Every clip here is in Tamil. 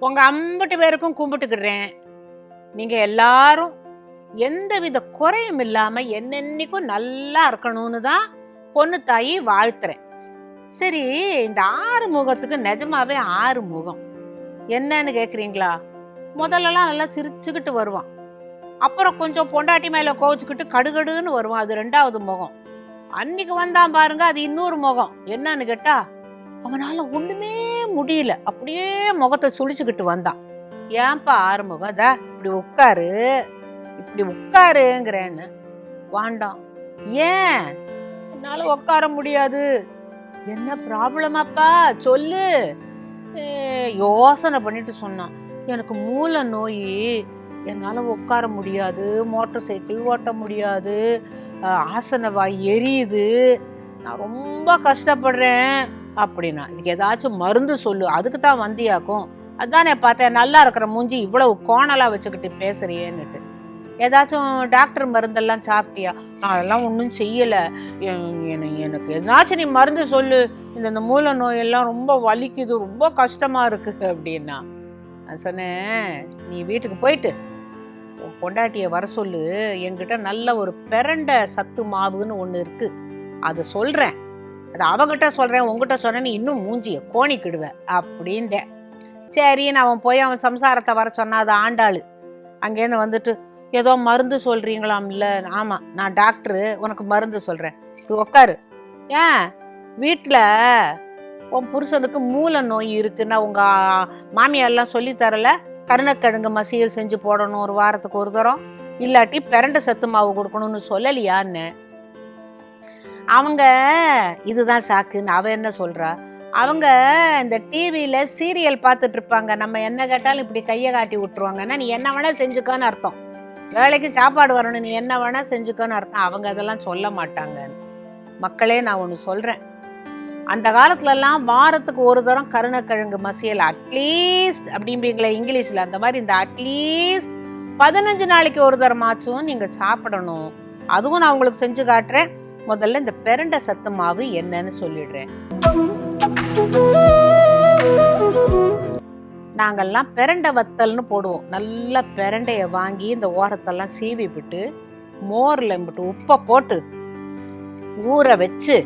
உங்க அம்பட்டு பேருக்கும் கும்பிட்டுக்கிறேன் நீங்க எல்லாரும் எந்தவித குறையும் இல்லாம என்னென்னைக்கும் நல்லா இருக்கணும்னு தான் பொண்ணு தாயி வாழ்த்துறேன். சரி இந்த ஆறு முகத்துக்கு நிஜமாவே ஆறு முகம் என்னன்னு கேக்குறீங்களா? முதல்லலாம் நல்லா சிரிச்சுக்கிட்டு வருவான். அப்புறம் கொஞ்சம் பொண்டாட்டி மேல கோவிச்சுக்கிட்டு கடுகடுன்னு வருவான். அது ரெண்டாவது முகம். அன்னைக்கு வந்தான் பாருங்க அது இன்னொரு முகம். என்னன்னு கேட்டா அவனால ஒண்ணுமே முடியல. அப்படியே முகத்தை சுழிச்சுக்கிட்டு வந்தான். ஏன்பா ஆறுமுகம்? அதா இப்படி உட்காரு. இப்படி உட்காருங்கிறேன்னு. வாண்டாம் ஏன்? என்னால உட்கார முடியாது. என்ன ப்ராப்ளமாப்பா சொல்லு. யோசனை பண்ணிட்டு சொன்னான். எனக்கு மூல நோய். என்னால் உட்கார முடியாது. மோட்டார் சைக்கிள் ஓட்ட முடியாது. ஆசனவாய் ஆசன வாய் எரியுது. நான் ரொம்ப கஷ்டப்படுறேன். அப்படின்னா இதுக்கு ஏதாச்சும் மருந்து சொல்லு அதுக்கு தான் வந்தியாக்கும். அதானே பார்த்தேன் நல்லா இருக்கிற மூஞ்சி இவ்வளவு கோணலாக வச்சுக்கிட்டு பேசுறியேன்னுட்டு. ஏதாச்சும் டாக்டர் மருந்தெல்லாம் சாப்பிட்டியா? நான் அதெல்லாம் ஒன்றும் செய்யலை. எனக்கு எதாச்சும் நீ மருந்து சொல்லு. இந்த இந்த மூல நோயெல்லாம் ரொம்ப வலிக்குது ரொம்ப கஷ்டமாக இருக்குது அப்படின்னா நான் சொன்னேன் நீ வீட்டுக்கு போயிட்டு பொண்டாட்டியை வர சொல்லு. என்கிட்ட நல்ல ஒரு பிரண்ட சத்து மாவுன்னு ஒன்று இருக்குது அது சொல்கிறேன் அது அவகிட்ட சொல்கிறேன் உங்ககிட்ட சொன்னேன்னு இன்னும் மூஞ்சியை கோணிக்கிடுவேன் அப்படின்ட்டேன் சரின்னு அவன் போய் அவன் சம்சாரத்தை வர சொன்னால் அது ஆண்டாள். அங்கேருந்து வந்துட்டு ஏதோ மருந்து சொல்கிறீங்களாம் இல்லை ஆமாம் நான் டாக்டரு உனக்கு மருந்து சொல்கிறேன் உட்காரு ஏன்? வீட்டில் உன் புருஷனுக்கு மூல நோய் இருக்குன்னா உங்கள் மாமியாரெல்லாம் சொல்லித்தரல தரல? கருணக்கிழங்கு மசியல் செஞ்சு போடணும் ஒரு வாரத்துக்கு ஒரு தரம். இல்லாட்டி பிரண்ட சத்து மாவு கொடுக்கணும்னு சொல்லலையான்னு. அவங்க இதுதான் சாக்குன்னு அவ என்ன சொல்றா? அவங்க இந்த டிவியில சீரியல் பார்த்துட்டு இருப்பாங்க நம்ம என்ன கேட்டாலும் இப்படி கையை காட்டி விட்டுருவாங்கன்னா நீ என்ன வேணா செஞ்சுக்கோன்னு அர்த்தம். வேலைக்கு சாப்பாடு வரணும் நீ என்ன வேணா செஞ்சுக்கோன்னு அர்த்தம். அவங்க அதெல்லாம் சொல்ல மாட்டாங்க. மக்களே நான் ஒன்று சொல்கிறேன் அந்த காலத்துலலாம் வாரத்துக்கு ஒரு தரம் கருணக்கிழங்கு மசியல் அட்லீஸ்ட் அப்படிம்பீங்களே இங்கிலீஷில். அந்த மாதிரி இந்த அட்லீஸ்ட் பதினஞ்சு நாளைக்கு ஒரு தரமாச்சும் நீங்கள் சாப்பிடணும். அதுவும் நான் உங்களுக்கு செஞ்சு காட்டுறேன். முதல்ல இந்த பிரண்ட சத்து மாவு என்னன்னு சொல்லிடுறேன். நாங்கள்லாம் பெரண்ட வத்தல்னு போடுவோம். நல்ல பெரண்டைய வாங்கி இந்த ஓரத்தெல்லாம் சீவி விட்டு மோர்ல விட்டு உப்பை போட்டு ஊற வச்சு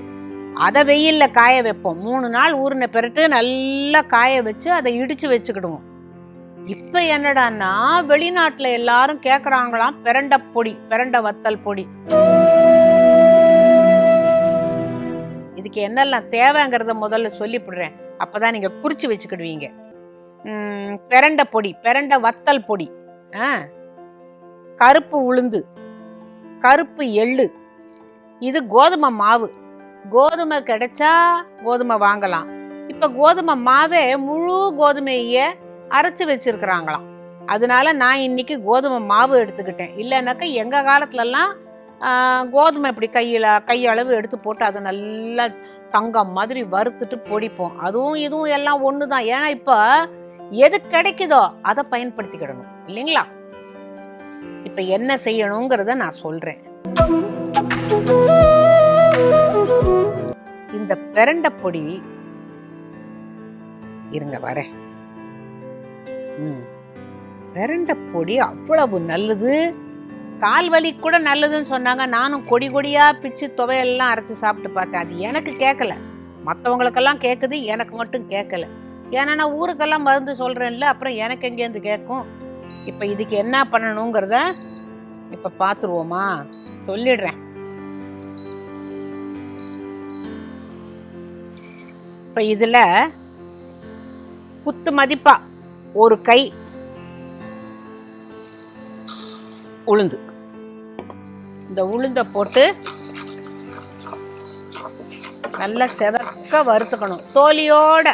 அதை வெயிலில் காய வைப்போம். மூணு நாள் ஊறின பிறகு நல்லா காய வச்சு அதை இடித்து வச்சுக்கிடுவோம். இப்போ என்னடான்னா வெளிநாட்டில் எல்லாரும் கேட்குறாங்களாம் பிரண்ட பொடி பிரண்ட வத்தல் பொடி. இதுக்கு என்னெல்லாம் தேவைங்கிறத முதல்ல சொல்லிவிடுறேன் அப்பதான் நீங்கள் குறித்து வச்சுக்கிடுவீங்க. பெரண்டை பொடி பெரண்டை வத்தல் பொடி. ஆ கருப்பு உளுந்து கருப்பு எள்ளு இது கோதுமை மாவு. கோதுமை கிடைச்சா கோதுமை வாங்கலாம். இப்போ கோதுமை மாவே முழு கோதுமையை அரைச்சி வச்சிருக்கிறாங்களாம். அதனால நான் இன்னைக்கு கோதுமை மாவு எடுத்துக்கிட்டேன். இல்லைனாக்கா எங்கள் காலத்துலலாம் கோதுமை இப்படி கையில கையளவு எடுத்து போட்டு அதை நல்லா தங்கம் மாதிரி வறுத்துட்டு பொடிப்போம். அதுவும் இதுவும் எல்லாம் ஒன்று தான் ஏன்னா இப்போ எது கிடைக்குதோ அதை பயன்படுத்திக்கிடணும். இல்லைங்களா? இப்போ என்ன செய்யணுங்கிறத நான் சொல்றேன். இந்த பிரண்ட பொடி இருங்க வரேன். ம். பிரண்ட பொடி அவ்வளவு நல்லது. கால் வலி கூட நல்லதுன்னு சொன்னாங்க. நானும் கொடி கொடியாக பிச்சு துவையெல்லாம் அரைச்சி சாப்பிட்டு பார்த்தேன். அது எனக்கு கேட்கல. மற்றவங்களுக்கெல்லாம் கேட்குது எனக்கு மட்டும் கேட்கல. ஏன்னா நான் ஊருக்கெல்லாம் மருந்து சொல்கிறேன்ல அப்புறம் எனக்கு எங்கேருந்து கேட்கும்? இப்போ இதுக்கு என்ன பண்ணணுங்கிறத இப்போ பார்த்துருவோமா சொல்லிடுறேன். இப்போ இதில் குத்து மதிப்பாக ஒரு கை உளுந்து. இந்த உளுந்தை போட்டு நல்லா செவக்க வறுத்துக்கணும். தோலியோட.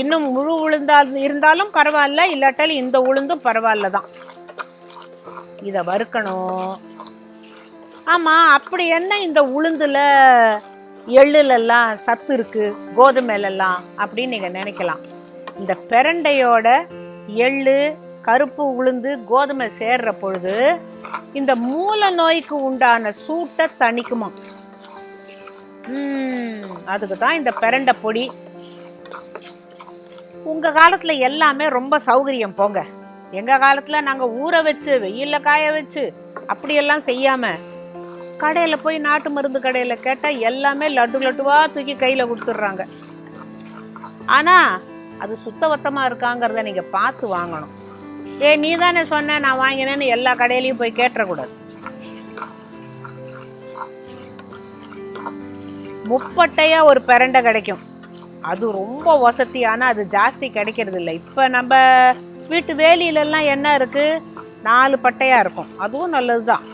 இன்னும் முழு உளுந்தா இருந்தாலும் பரவாயில்ல இல்லாட்டாலும் இந்த உளுந்தும் பரவாயில்ல தான். இதை வறுக்கணும். ஆமாம் அப்படி என்ன இந்த உளுந்தில் எள்ளுலெல்லாம் சத்து இருக்கு கோதுமையிலெல்லாம் அப்படின்னு நீங்கள் நினைக்கலாம். இந்த பெரண்டையோட எள்ளு கருப்பு உளுந்து கோதுமை சேர்ற பொழுது இந்த மூல நோய்க்கு உண்டான சூட்டை தணிக்குமா? அதுக்கு தான் இந்த பிரண்டை பொடி. உங்க காலத்துல எல்லாமே ரொம்ப சௌகரியம் போங்க. எங்க காலத்துல நாங்க ஊற வச்சு வெயில்ல காய வச்சு அப்படியெல்லாம் செய்யாம கடையில போய் நாட்டு மருந்து கடையில கேட்டா எல்லாமே லட்டு லட்டுவா தூக்கி கையில கொடுத்துட்றாங்க. ஆனா அது சுத்தபத்தமா இருக்காங்கிறத நீங்க பார்த்து வாங்கணும். ஏ நீ தானே சொன்ன நான் வாங்கினேன்னு எல்லா கடையிலையும் போய் கேட்டுறக்கூடாது. முப்பட்டையாக ஒரு பிரண்டை கிடைக்கும். அது ரொம்ப வசதியான அது ஜாஸ்தி கிடைக்கிறது இல்லை. இப்போ நம்ம வீட்டு வேலியிலலாம் என்ன இருக்குது நாலு பட்டையாக இருக்கும். அதுவும் நல்லது தான்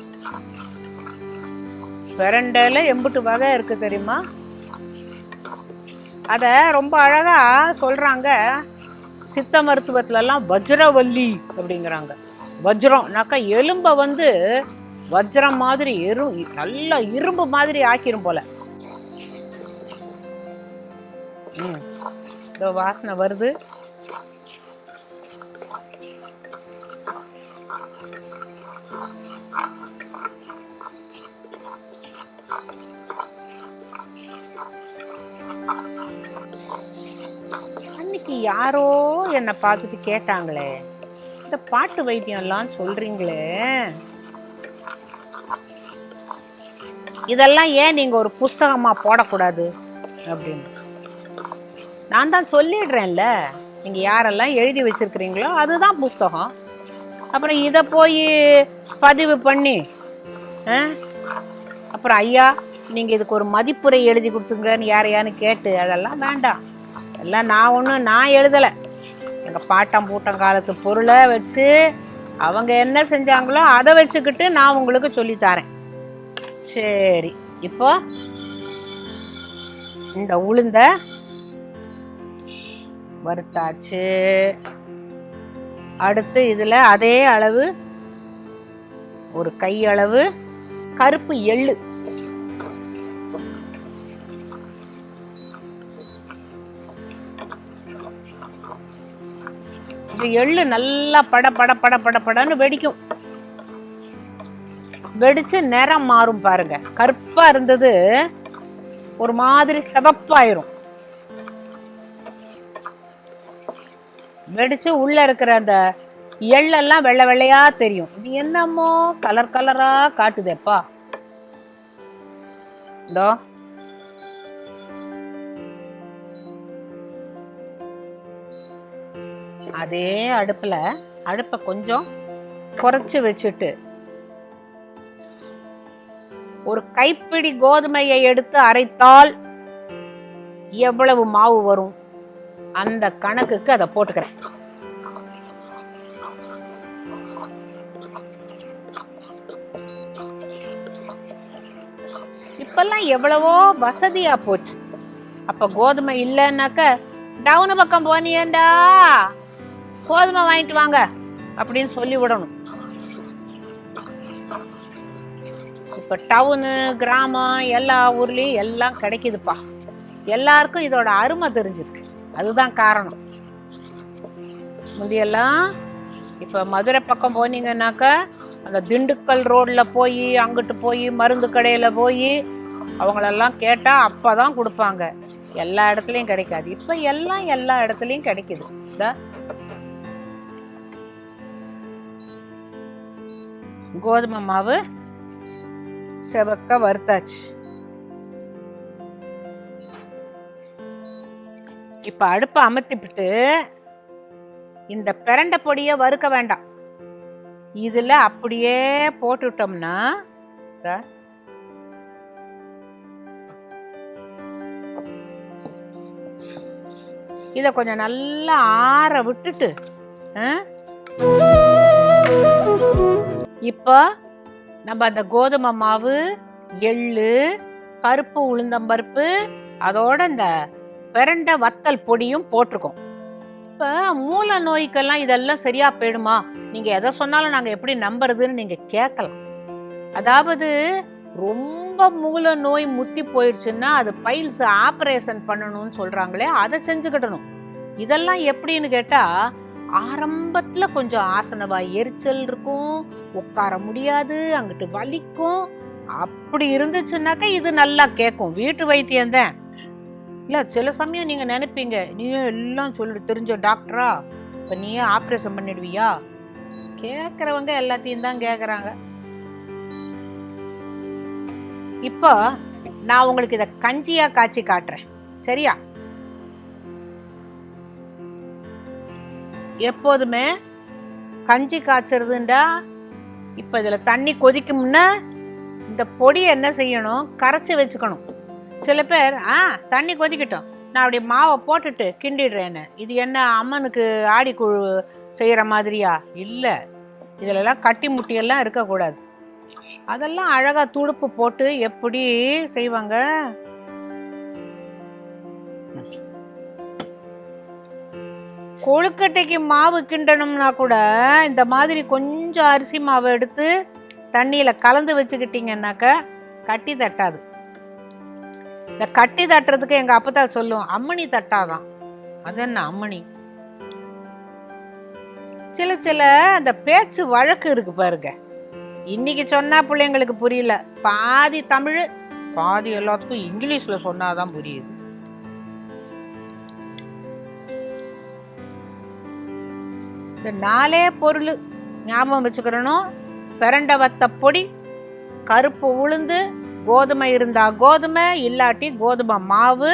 பிரண்டையில் எம்புட்டு வகை இருக்குது தெரியுமா? அதை ரொம்ப அழகாக சொல்கிறாங்க சித்த மருத்துவத்துல எல்லாம் வஜ்ரவல்லி அப்படிங்கிறாங்க. வஜ்ரம்னாக்கா எலும்பை வந்து வஜ்ரம் மாதிரி எரு நல்லா இரும்பு மாதிரி ஆக்கிரும் போல. ம். வாசனை வருது. அன்னைக்கு யாரோ என்னை பார்த்துட்டு கேட்டாங்களே இந்த பாட்டு வைத்தியம்லாம் சொல்றீங்களே? இதெல்லாம் ஏன் நீங்க ஒரு புஸ்தகமா போடக்கூடாது அப்படின்னு. நான் தான் சொல்லிடுறேன்ல நீங்க யாரெல்லாம் எழுதி வச்சிருக்கிறீங்களோ அதுதான் புஸ்தகம். அப்புறம் இதை போய் பதிவு பண்ணி ஆ? அப்புறம் ஐயா நீங்கள் இதுக்கு ஒரு மதிப்புரை எழுதி கொடுத்துங்கன்னு யாரையான்னு கேட்டு அதெல்லாம் வேண்டாம். எல்லாம் நான் ஒன்றும் நான் எழுதலை. எங்கள் பாட்டம் பூட்டம் காலத்து பொருளை வச்சு அவங்க என்ன செஞ்சாங்களோ அதை வச்சுக்கிட்டு நான் உங்களுக்கு சொல்லித் தரேன். சரி இப்போ இந்த உளுந்த வறுத்தாச்சு. அடுத்து இதில் அதே அளவு ஒரு கையளவு கருப்பு எள்ளு. இந்த எள்ளு நல்லா பட பட பட பட படன்னு வெடிக்கும். வெடிச்சு நிறம் மாறும் பாருங்க. கருப்பா இருந்தது ஒரு மாதிரி சிவப்பாயிரும். வெடிச்சு உள்ள இருக்கிற அந்த எள்ளெல்லாம் வெள்ளை வெள்ளையா தெரியும். இது என்னமோ கலர் கலரா காட்டுதேப்பா. இதோ அதே அடுப்புல அடுப்பை கொஞ்சம் குறைச்சு வச்சுட்டு ஒரு கைப்பிடி கோதுமையை எடுத்து அரைத்தால் எவ்வளவு மாவு வரும்? அந்த கணக்குக்கு அதை போட்டுக்கிறேன். இப்பெல்லாம் எவ்வளவோ வசதியா போச்சு. அப்ப கோதுமை இல்லைன்னாக்க டவுனு பக்கம் போனியேண்டா. கோதுமை வாங்கிட்டு வாங்க அப்படின்னு சொல்லி விடணும். இப்ப டவுனு கிராமம் எல்லா ஊர்லயும் எல்லாம் கிடைக்குதுப்பா. எல்லாருக்கும் இதோட அருமை தெரிஞ்சிருக்கு. அதுதான் காரணம். முந்தியெல்லாம் இப்ப மதுரை பக்கம் போனீங்கன்னாக்கா அந்த திண்டுக்கல் ரோட்ல போய் அங்கிட்டு போய் மருந்து கடையில போய் அவங்களெல்லாம் கேட்டால் அப்போ தான் கொடுப்பாங்க. எல்லா இடத்துலையும் கிடைக்காது. இப்போ எல்லாம் எல்லா இடத்துலையும் கிடைக்குது. இந்தா. கோதுமை மாவு செவக்க வறுத்தாச்சு. இப்போ அடுப்பை அமர்த்திவிட்டு இந்த பிரண்டை பொடியை வறுக்க வேண்டாம். இதில் அப்படியே போட்டுட்டோம்னா இதை. கொஞ்சம் நல்லா ஆற விட்டுட்டு ஆ? இப்போ நம்ம அந்த கோதுமை மாவு எள்ளு கருப்பு உளுந்தம்பருப்பு அதோட இந்த பிரண்டை வத்தல் பொடியும் போட்டிருக்கோம். இப்போ மூல நோய்க்கெல்லாம் இதெல்லாம் சரியா போயிடுமா? நீங்க எதை சொன்னாலும் நாங்க எப்படி நம்புறதுன்னு நீங்க கேட்கலாம். அதாவது ரொம்ப மூல நோய் முத்தி போயிடுச்சுன்னா அது பைல்ஸ் ஆப்ரேஷன் பண்ணணும்னு சொல்றாங்களே அதை செஞ்சுக்கிடணும். இதெல்லாம் எப்படின்னு கேட்டா ஆரம்பத்தில் கொஞ்சம் ஆசனவாய் எரிச்சல் இருக்கும் உட்கார முடியாது அங்கிட்டு வலிக்கும். அப்படி இருந்துச்சுன்னாக்கா இது நல்லா கேட்கும் வீட்டு வைத்தியம் தான். சில சமயம் நீங்கள் நினைப்பீங்க நீயும் எல்லாம் சொல்லி தெரிஞ்ச டாக்டரா? இப்போ நீயே ஆப்ரேஷன் பண்ணிடுவியா? கேட்குறவங்க எல்லாத்தையும் தான் கேட்குறாங்க இப்போ நான் உங்களுக்கு இதை கஞ்சியாக காய்ச்சி காட்டுறேன். சரியா? எப்போதுமே கஞ்சி காய்ச்சறதுண்டா? இப்போ இதில் தண்ணி கொதிக்கும்னா இந்த பொடியை என்ன செய்யணும்? கரைச்சி வச்சுக்கணும். சில பேர் ஆ தண்ணி கொதிக்கட்டும். நான் அப்படி மாவை போட்டுட்டு கிண்டிடுறேன்னு. இது என்ன அம்மனுக்கு ஆடி குழு செய்கிற மாதிரியா? இல்லை. இதிலெல்லாம் கட்டி முட்டியெல்லாம் இருக்கக்கூடாது. அதெல்லாம் அழகாக துடுப்பு போட்டு எப்படி செய்வாங்க? கொழுக்கட்டைக்கு மாவு கிண்டணும்னா கூட இந்த மாதிரி கொஞ்சம் அரிசி மாவு எடுத்து தண்ணியில் கலந்து வச்சுக்கிட்டீங்கன்னாக்க கட்டி தட்டாது. இந்த கட்டி தட்டுறதுக்கு எங்கள் அப்பத்தா சொல்லுவோம் அம்மணி தட்டாதான். அது என்ன அம்மணி? சில சில அந்த பேச்சு வழக்கு இருக்கு பாருங்க. இன்னைக்கு சொன்னா பிள்ளைங்களுக்கு புரியல. பாதி தமிழ் பாதி எல்லாத்துக்கும் இங்கிலீஷில் சொன்னாதான் புரியுது. இந்த நாலே பொருள் ஞாபகம் வச்சுக்கிறணும் பிரண்ட வத்த பொடி கருப்பு உளுந்து கோதுமை இருந்தா கோதுமை இல்லாட்டி கோதுமை மாவு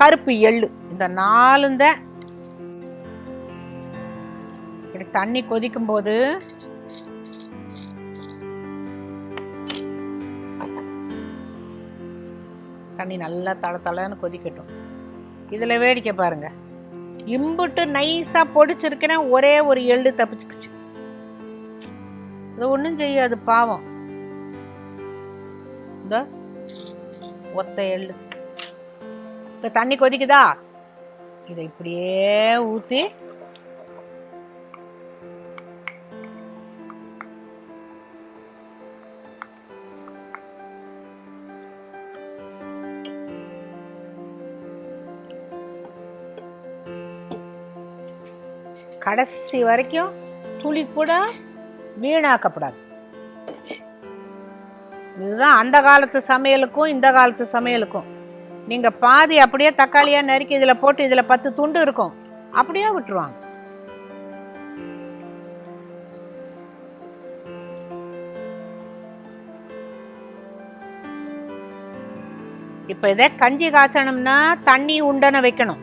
கருப்பு எள்ளு. இந்த நாலுந்த இப்படி தண்ணி கொதிக்கும் போது தண்ணி நல்லா தள தளன்னு கொதிக்கட்டும். இதில் வேடிக்கை பாருங்கள் இம்புட்டு நைஸா பொடிச்சிருக்கிறேன் ஒரே ஒரு எள்ளு தப்பிச்சுக்குச்சு. அது ஒன்றும் செய்யாது பாவம். இந்த ஒத்த எள்ளு. இப்போ தண்ணி கொதிக்குதா? இதை இப்படியே ஊற்றி கடைசி வரைக்கும் துளி கூட வீணாக்கப்படாது. இதுதான் அந்த காலத்து சமையலுக்கும் இந்த காலத்து சமையலுக்கும். நீங்கள் பாதி அப்படியே தக்காளியாக நறுக்கி இதில் போட்டு இதில் பத்து துண்டு இருக்கும். அப்படியே விட்டுருவாங்க. இப்போ இதே கஞ்சி காய்ச்சணும்னா தண்ணி உண்டன வைக்கணும்.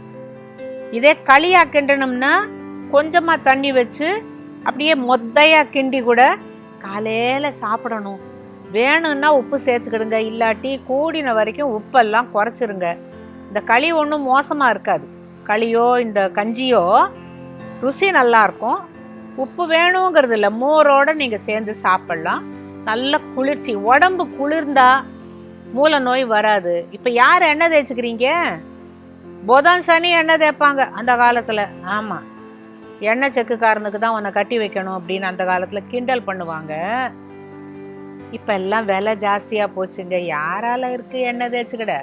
இதே களியா கிண்டணும்னா கொஞ்சமாக தண்ணி வச்சு அப்படியே மொத்தையாக கிண்டி கூட காலையில் சாப்பிடணும். வேணும்னா உப்பு சேர்த்துக்கிடுங்க இல்லாட்டி கூடின வரைக்கும் உப்பெல்லாம் குறைச்சிருங்க. இந்த களி ஒன்றும் மோசமாக இருக்காது. களியோ இந்த கஞ்சியோ ருசி நல்லாயிருக்கும் உப்பு வேணுங்கிறது இல்லை மோரோடு நீங்கள் சேர்ந்து சாப்பிட்லாம். நல்ல குளிர்ச்சி. உடம்பு குளிர்ந்தா மூல நோய் வராது. இப்போ யார் எண்ணெய் தேய்ச்சிக்கிறீங்க? புதன் சனி எண்ணெய் தேய்ப்பாங்க அந்த காலத்தில். ஆமாம் எண்ணெய் செக்குக்காரனுக்கு தான் உன்னை கட்டி வைக்கணும் அப்படின்னு அந்த காலத்தில் கிண்டல் பண்ணுவாங்க. இப்போ எல்லாம் விலை ஜாஸ்தியாக போச்சுங்க. யாரால இருக்குது எண்ணெய் தேய்ச்சிக்கிட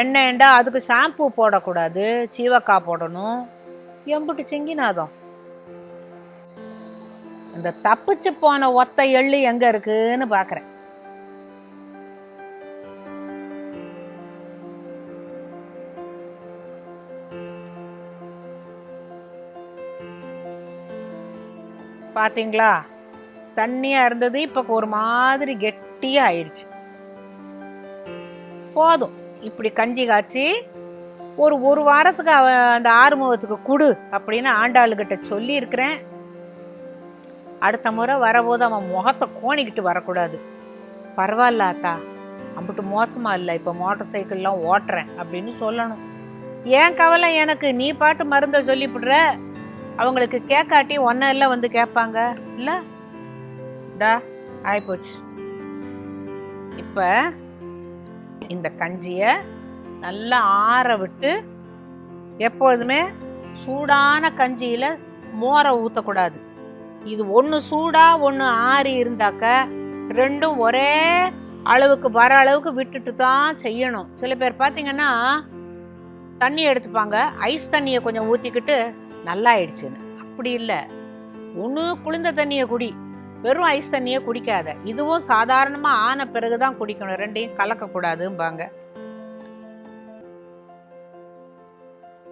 எண்ணெய்ண்டா அதுக்கு ஷாம்பு போடக்கூடாது சீவக்காய் போடணும்? எம்புட்டு சிங்கினாதம். இந்த தப்பிச்சு போன ஒத்த எள்ளு எங்கே இருக்குன்னு பார்க்குறேன் பார்த்தீங்களா தண்ணியா இருந்தது இப்ப ஒரு மாதிரி கெட்டியா ஆயிடுச்சு. போதும். இப்படி கஞ்சி காய்ச்சி ஒரு ஒரு வாரத்துக்கு அந்த ஆறுமுகத்துக்கு குடு அப்படின்னு ஆண்டாளுகிட்ட சொல்லி இருக்கிறேன் அடுத்த முறை வரபோது அவன் முகத்தை கோணிக்கிட்டு வரக்கூடாது. பரவாயில்ல அத்தா அம்பிட்டு மோசமா இல்லை இப்போ மோட்டர் சைக்கிள்லாம் ஓட்டுறேன் அப்படின்னு சொல்லணும். ஏன் கவலை எனக்கு? நீ பாட்டு மருந்தை சொல்லிவிடுற அவங்களுக்கு கேட்காட்டி ஒன்னும் எல்லாம் வந்து கேட்பாங்க. இல்லை? டா ஆயிப்போச்சு. இப்போ இந்த கஞ்சியை நல்லா ஆற விட்டு எப்பொழுதுமே சூடான கஞ்சியில் மோரை ஊற்றக்கூடாது இது ஒன்று சூடாக ஒன்று ஆறி இருந்தாக்க ரெண்டும் ஒரே அளவுக்கு வர அளவுக்கு விட்டுட்டு தான் செய்யணும். சில பேர் பார்த்தீங்கன்னா தண்ணி எடுத்துப்பாங்க. ஐஸ் தண்ணியை கொஞ்சம் ஊற்றிக்கிட்டு நல்லாயிடுச்சுன்னு. அப்படி இல்லை. ஒன்று குளிர்ந்த தண்ணியை குடி. வெறும் ஐஸ் தண்ணியை குடிக்காத. இதுவும் சாதாரணமாக ஆன பிறகு தான் குடிக்கணும். ரெண்டையும் கலக்கக்கூடாதும்பாங்க.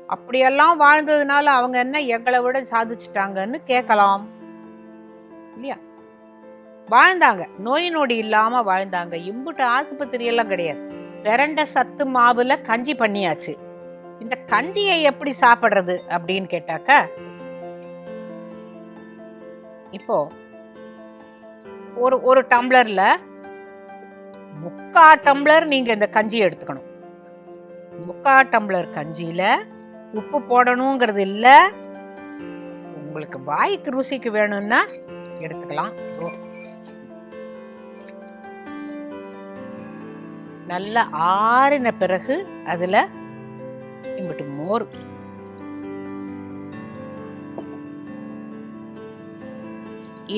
அப்படியெல்லாம் வாழ்ந்ததுனால அவங்க என்ன எங்களை விட சாதிச்சிட்டாங்கன்னு கேட்கலாம். இல்லையா? வாழ்ந்தாங்க. நோய் நொடி இல்லாமல் வாழ்ந்தாங்க. இம்புட்டு ஆஸ்பத்திரியெல்லாம் கிடையாது. பிறண்ட சத்து மாவில் கஞ்சி பண்ணியாச்சு. இந்த கஞ்சியை எப்படி சாப்பிடுறது அப்படின்னு கேட்டாக்க இப்போ ஒரு ஒரு டம்ளர்ல முக்கா டம்ளர் நீங்க இந்த கஞ்சியை எடுத்துக்கணும். முக்கா டம்ளர் கஞ்சியில உப்பு போடணுங்கிறது இல்ல. உங்களுக்கு வாய்க்கு ருசிக்கு வேணும்னா எடுத்துக்கலாம். இதோ. நல்லா ஆறின பிறகு அதுல இம்பிட்டு மோர்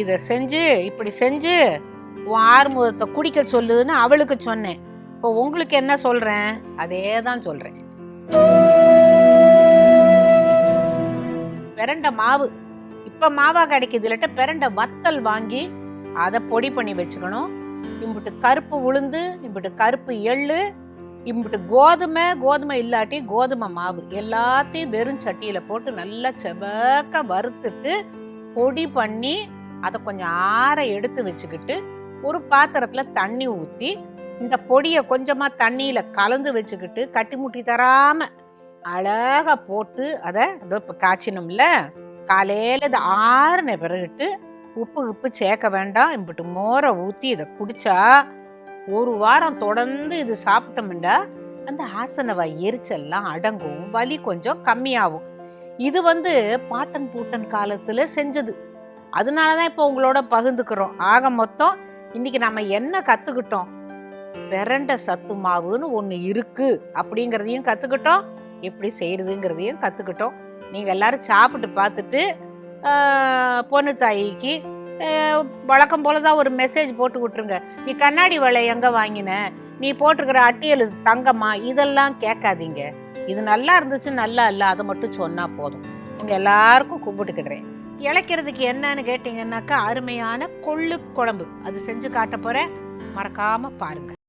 இத செஞ்சு இப்படி செஞ்சு உன் ஆறுமுகத்தை குடிக்க சொல்லுன்னு அவளுக்கு சொன்னேன். இப்போ உங்களுக்கு என்ன சொல்றேன்? அதே தான் சொல்றேன். பிரண்ட மாவு. இப்ப மாவா கிடைக்குது இல்லாட்ட பிரண்ட வத்தல் வாங்கி அதை பொடி பண்ணி வச்சுக்கணும். இம்பிட்டு கருப்பு உளுந்து இம்பிட்டு கருப்பு எள்ளு இம்பிட்டு கோதுமை கோதுமை இல்லாட்டி கோதுமை மாவு எல்லாத்தையும் வெறும் சட்டியில் போட்டு நல்லா செவக்க வறுத்துட்டு பொடி பண்ணி அதை கொஞ்சம் ஆற எடுத்து வச்சுக்கிட்டு ஒரு பாத்திரத்தில் தண்ணி ஊற்றி இந்த பொடியை கொஞ்சமாக தண்ணியில் கலந்து வச்சுக்கிட்டு கட்டி முட்டி தராமல் அழகா போட்டு அதை இதோ இப்போ காய்ச்சினோம்ல காலையில் இது ஆறுன பிறகுட்டு உப்பு உப்பு சேர்க்க வேண்டாம். இப்படி மோரை ஊற்றி இதை குடித்தா ஒரு வாரம் தொடர்ந்து இது சாப்பிட்டோம்டா அந்த ஆசனவா எரிச்சல்லாம் அடங்கும் வலி கொஞ்சம் கம்மியாகும். இது வந்து பாட்டன் பூட்டன் காலத்தில் செஞ்சது. அதனால தான் இப்போ உங்களோட பகிர்ந்துக்கிறோம். ஆக மொத்தம் இன்னைக்கு நம்ம என்ன கற்றுக்கிட்டோம் பிரண்ட சத்து மாவுன்னு ஒன்று இருக்குது அப்படிங்கிறதையும் கற்றுக்கிட்டோம் எப்படி செய்கிறதுங்கிறதையும் கற்றுக்கிட்டோம் நீங்கள் எல்லாரும் சாப்பிட்டு பார்த்துட்டு பொண்ணு தாய்க்கு வழக்கம் வழக்கம் போலதான் ஒரு மெசேஜ் போட்டு விட்டுருங்க. நீ கண்ணாடி வலை எங்க வாங்கின? நீ போட்டிருக்கிற அட்டியல் தங்கம்மா இதெல்லாம் கேட்காதீங்க. இது நல்லா இருந்துச்சு நல்லா இல்லை அதை மட்டும் சொன்னால் போதும். உங்கள் எல்லாருக்கும் கும்பிட்டுக்கிடுறேன். இழைக்கிறதுக்கு என்னன்னு கேட்டிங்கன்னாக்கா அருமையான கொள்ளு குழம்பு. அது செஞ்சு காட்ட போகிறேன் மறக்காமல் பாருங்கள்